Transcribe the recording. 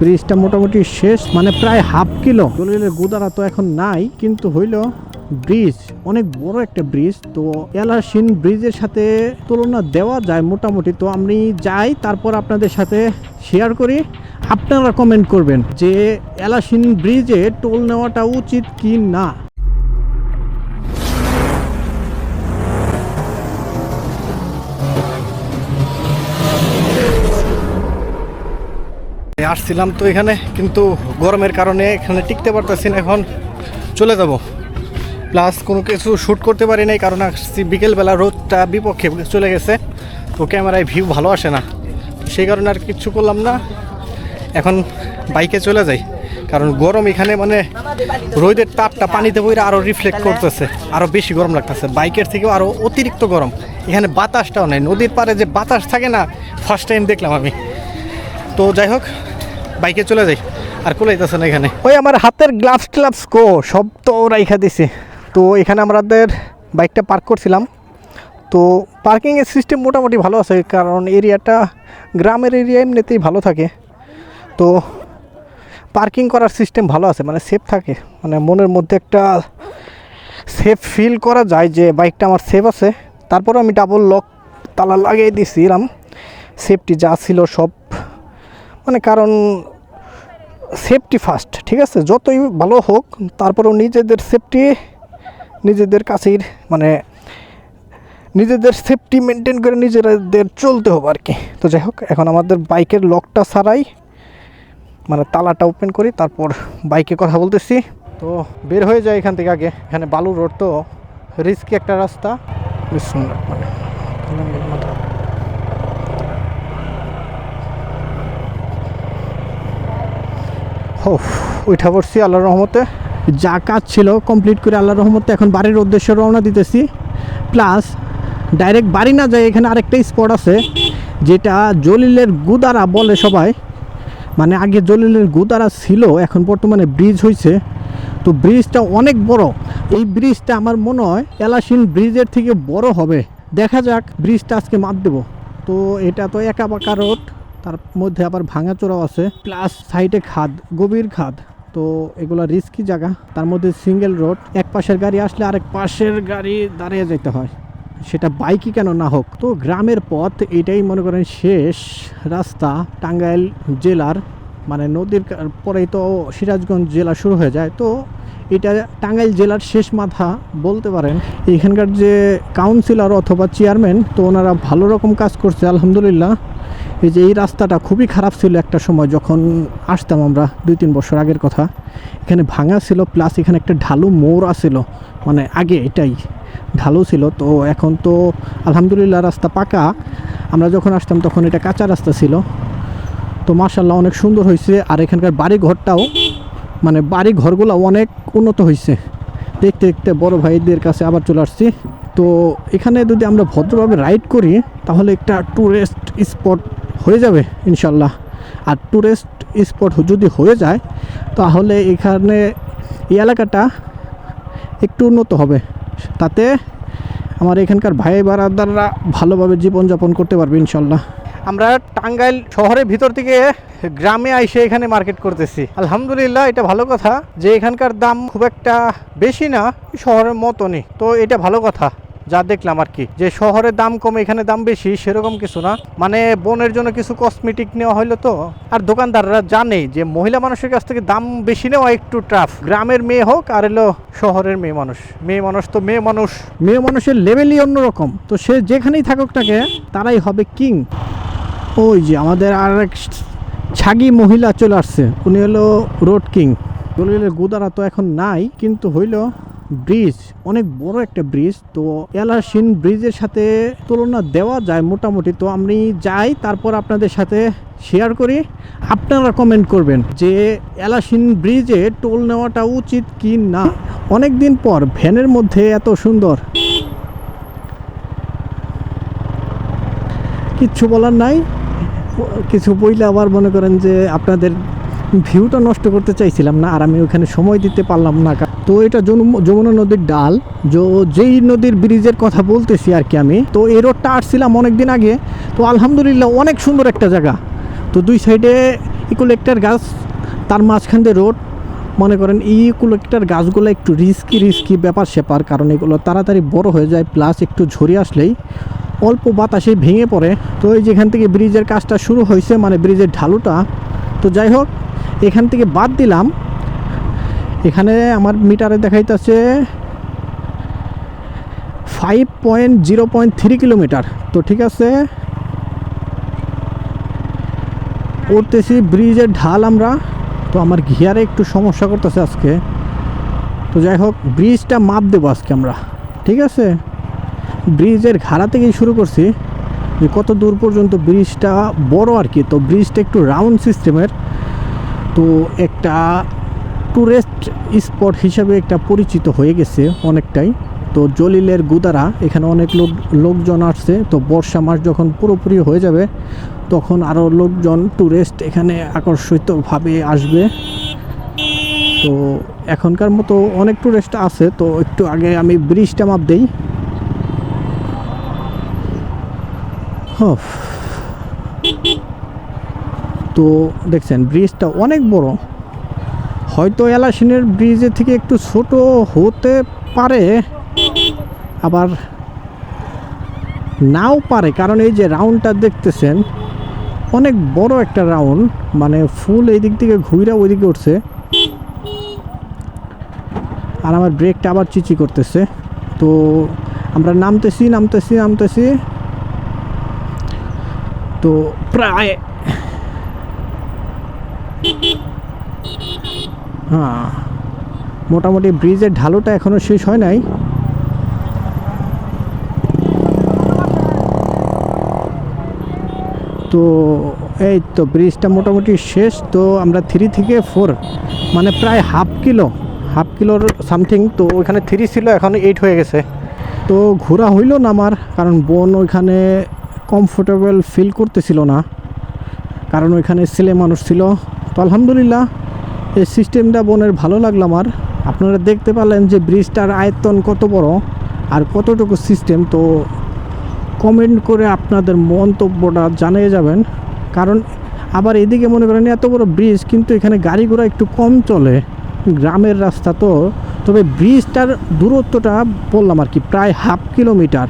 ব্রিজটা মোটামুটি শেষ মানে প্রায় হাফ কিলো। দলিলের গুদারা তো এখন নাই, কিন্তু হইল ব্রিজ, অনেক বড় একটা ব্রিজ। তো এলাসিন ব্রিজের সাথে তুলনা দেওয়া যায় মোটামুটি। তো আমি যাই, তারপর আপনাদের সাথে শেয়ার করি। আপনারা কমেন্ট করবেন যে এলাসিন ব্রিজে টোল নেওয়াটা উচিত কি না। আসছিলাম তো এখানে, কিন্তু গরমের কারণে এখানে টিকতে পারতেছি না, এখন চলে যাব। প্লাস কোনো কিছু শ্যুট করতে পারি নাই, কারণ আসছি বিকেলবেলা, রোদটা বিপক্ষে চলে গেছে, তো ক্যামেরায় ভিউ ভালো আসে না। সেই কারণে আর কিচ্ছু করলাম না, এখন বাইকে চলে যাই, কারণ গরম এখানে মানে রোদের তাপটা পানিতে বইরে আরও রিফ্লেক্ট করতেছে আরও বেশি গরম লাগতেছে। বাইকের থেকেও আরও অতিরিক্ত গরম, এখানে বাতাসটাও নেই, নদীর পাড়ে যে বাতাস থাকে না ফার্স্ট টাইম দেখলাম আমি। তো যাই হোক, বাইকে চলে যাই। আর কোলাইতেছে না এখানে। ওই আমার হাতের গ্লাভস ট্লাভস কো, সব তো রাইখা দিছে তো এখানে আমাদের বাইকটা পার্ক করছিলাম। তো পার্কিংয়ের সিস্টেম মোটামুটি ভালো আছে, কারণ এরিয়াটা গ্রামের এরিয়া এমনিতেই ভালো থাকে। তো পার্কিং করার সিস্টেম ভালো আছে মানে সেফ থাকে। মানে মনের মধ্যে একটা সেফ ফিল করা যায় যে বাইকটা আমার সেফ আছে। তারপরে আমি ডাবল লক তালা লাগিয়ে দিয়েছিলাম সেফটি যা ছিল সব মানে কারণ সেফটি ফার্স্ট ঠিক আছে? যতই ভালো হোক, তারপরেও নিজেদের সেফটি নিজেদের কাছেই মানে নিজেদের সেফটি মেনটেন করে নিজেদের চলতে হবে আর কি। তো যাই হোক, এখন আমাদের বাইকের লকটা ছাড়াই মানে তালাটা ওপেন করি, তারপর বাইকে কথা বলতেছি। তো বের হয়ে যায় এখান থেকে আগে, এখানে বালু রোড তো রিস্কি একটা রাস্তা বিসমিল্লাহ মানে হো উঠা পড়ছি আল্লাহর রহমতে। যা কাজ ছিল কমপ্লিট করে আল্লাহর রহমতে এখন বাড়ির উদ্দেশ্যে রওনা দিতেছি। প্লাস ডাইরেক্ট বাড়ি না যায় এখানে আরেকটা স্পট আছে, যেটা জলিলের গুদারা বলে সবাই। মানে আগে জলিলের গুদারা ছিল, এখন বর্তমানে ব্রিজ হয়েছে তো ব্রিজটা অনেক বড়। এই ব্রিজটা আমার মনে হয় এলাসিন ব্রিজের থেকে বড় হবে। দেখা যাক ব্রিজটা আজকে মাত দেবো। তো এটা তো একা বাঁকা রোড তার মধ্যে আবার ভাঙাচোরাও আছে। প্লাস সাইডে খাদ, গভীর খাদ। তো এগুলো রিস্কি জায়গা। তার মধ্যে সিঙ্গেল রোড এক পাশের গাড়ি আসলে আরেক পাশের গাড়ি দাঁড়িয়ে যেতে হয়। সেটা বাইকই কেন না হোক। তো গ্রামের পথ এটাই মনে করেন শেষ রাস্তা টাঙ্গাইল জেলার। মানে নদীর পরেই তো সিরাজগঞ্জ জেলা শুরু হয়ে যায়। তো এটা টাঙ্গাইল জেলার শেষ মাথা বলতে পারেন। এখানকার যে কাউন্সিলর অথবা চেয়ারম্যান তো ওনারা ভালো রকম কাজ করছে, আলহামদুলিল্লাহ। এই যে এই রাস্তাটা খুবই খারাপ ছিল একটা সময় যখন আসতাম আমরা দুই তিন বছর আগের কথা। এখানে ভাঙা ছিল প্লাস এখানে একটা ঢালু মোড় আছিল। মানে আগে এটাই ঢালু ছিল। তো এখন তো আলহামদুলিল্লাহ রাস্তা পাকা। আমরা যখন আসতাম তখন এটা কাঁচা রাস্তা ছিল। তো মার্শাল্লাহ অনেক সুন্দর হয়েছে। আর এখানকার বাড়ি ঘরটাও মানে বাড়ি ঘরগুলো অনেক উন্নত হয়েছে। দেখতে দেখতে বড় ভাইদের কাছে আবার চলে আসছি। তো এখানে যদি আমরা ভদ্রভাবে রাইড করি, তাহলে একটা ট্যুরিস্ট স্পট হয়ে যাবে ইনশাল্লাহ আর ট্যুরিস্ট স্পট যদি হয়ে যায়, তাহলে এখানে এই এলাকাটা একটু উন্নত হবে। তাতে আমার এখানকার ভাই বারাদাররা ভালোভাবে জীবনযাপন করতে পারবে ইনশাল্লাহ আমরা টাঙ্গাইল শহরের ভিতর থেকে গ্রামে আইসে এখানে মার্কেট করতেছি। আলহামদুলিল্লাহ, এটা ভালো কথা যে এখানকার দাম খুব একটা বেশি না, শহরের মতনই। তো এটা ভালো কথা। যা দেখলাম আর কি। যে শহরে দাম কম, এখানে দাম বেশি, সেরকম কিছু না। মানে বোনের জন্য কিছু কসমেটিক নেওয়া হলো তো। আর দোকানদাররা জানে যে মহিলা মানুষের কাছ থেকে দাম বেশি নেওয়া একটু টাফ গ্রামের মেয়ে হোক আর এলো শহরের মেয়ে মানুষ। মেয়ে মানুষ তো মেয়ে মানুষ। মেয়ে মানুষের লেভেলই অন্যরকম তো সে যেখানেই থাকুক তাকে তারাই হবে কিং ওই যে আমাদের আর এক ছাগি মহিলা চলে আসছে। উনি হলো রোড কিং গুদারা তো এখন নাই, কিন্তু হইল ব্রিজ, অনেক বড় একটা ব্রিজ। তো এলাসিন ব্রিজের সাথে তুলনা দেওয়া যায় মোটামুটি। তো আমি যাই, তারপর আপনাদের সাথে শেয়ার করি। আপনারা কমেন্ট করবেন যে এলাসিন ব্রিজে টোল নেওয়াটা উচিত কি না? অনেক দিন পর ভ্যানের মধ্যে এত সুন্দর। কিচ্ছু বলার নাই। কিছু বইলে আবার মনে করেন যে আপনাদের ভিউটা নষ্ট করতে চাইছিলাম না, আর আমি ওখানে সময় দিতে পারলাম না তো এটা যমু- যমুনা নদীর ডাল যেই নদীর ব্রিজের কথা বলতেছি আর কি আমি, তো এই রোডটা আসছিলাম অনেক দিন আগে, তো আলহামদুলিল্লাহ অনেক সুন্দর একটা জায়গা। তো দুই সাইডে ইকুলেক্টার গাছ, তার মাঝখান দিয়ে রোড মনে করেন এই ইকুলেক্টার গাছগুলো একটু রিস্কি রিস্কি ব্যাপার স্যাপার, কারণ এগুলো তাড়াতাড়ি বড় হয়ে যায় প্লাস একটু ঝরে আসলেই অল্প বাতাসে ভেঙে পড়ে। তো এই যেখান থেকে ব্রিজের কাজটা শুরু হয়েছে মানে ব্রিজের ঢালুটা, তো যাই হোক এখান থেকে বাদ দিলাম। এখানে আমার মিটারে দেখাইতেছে five point zero point three kilometre তো ঠিক আছে? উঠতেছি ব্রিজের ঢাল আমরা। তো আমার ঘিয়ারে একটু সমস্যা করতেছে আজকে। তো যাই হোক ব্রিজটা মাপ দেবো আজকে আমরা। ঠিক আছে? ব্রিজের ঘাড়া থেকেই শুরু করছি। যে কত দূর পর্যন্ত ব্রিজটা বড় আর কি। তো ব্রিজটা একটু রাউন্ড সিস্টেমের তো একটা ট্যুরিস্ট স্পট হিসাবে একটা পরিচিত হয়ে গেছে অনেকটাই। তো জলিলের গুদারা, এখানে অনেক লোক, লোকজন আসছে। তো বর্ষা মাস যখন পুরোপুরি হয়ে যাবে, তখন আরও লোকজন ট্যুরিস্ট এখানে আকর্ষিতভাবে আসবে। তো এখনকার মতো অনেক ট্যুরিস্ট আছে। তো একটু আগে আমি ব্রিজটা মাপ দেই। হফ। তো দেখছেন ব্রিজটা অনেক বড়। হয়তো এলাসিনের ব্রিজের থেকে একটু ছোট হতে পারে, আবার নাও পারে। কারণ এই যে রাউন্ডটা দেখতেছেন, অনেক বড় একটা রাউন্ড মানে ফুল এই দিক থেকে ঘুরে ওই দিকে উঠছে। আর আমার ব্রেকটা আবার চিচি করতেছে। তো আমরা নামতেছি নামতেছি নামতেছি। তো প্রায় হ্যাঁ মোটামুটি ব্রিজের ঢালুটা এখনও শেষ হয় নাই। তো এই তো ব্রিজটা মোটামুটি শেষ, তো আমরা থ্রি থেকে ফোর মানে প্রায় হাফ কিলো হাফ কিলোর সামথিং তো ওইখানে থ্রি ছিল, এখন এইট হয়ে গেছে। তো ঘোরা হইল না আমার, কারণ বোন ওইখানে কমফোর্টেবল ফিল করতেছিল না। কারণ ওইখানে ছেলে মানুষ ছিল, তো আলহামদুলিল্লাহ। এই সিস্টেমটা বোনের ভালো লাগল আমার। আপনারা দেখতে পারলেন যে ব্রিজটার আয়তন কত বড় আর কতটুকু সিস্টেম। তো কমেন্ট করে আপনাদের মন্তব্যটা জানিয়ে যাবেন। কারণ আবার এদিকে মনে করেন এত বড় ব্রিজ, কিন্তু এখানে গাড়ি ঘোড়া একটু কম চলে গ্রামের রাস্তা তো। তবে ব্রিজটার দূরত্বটা বললাম আর কি, প্রায় হাফ কিলোমিটার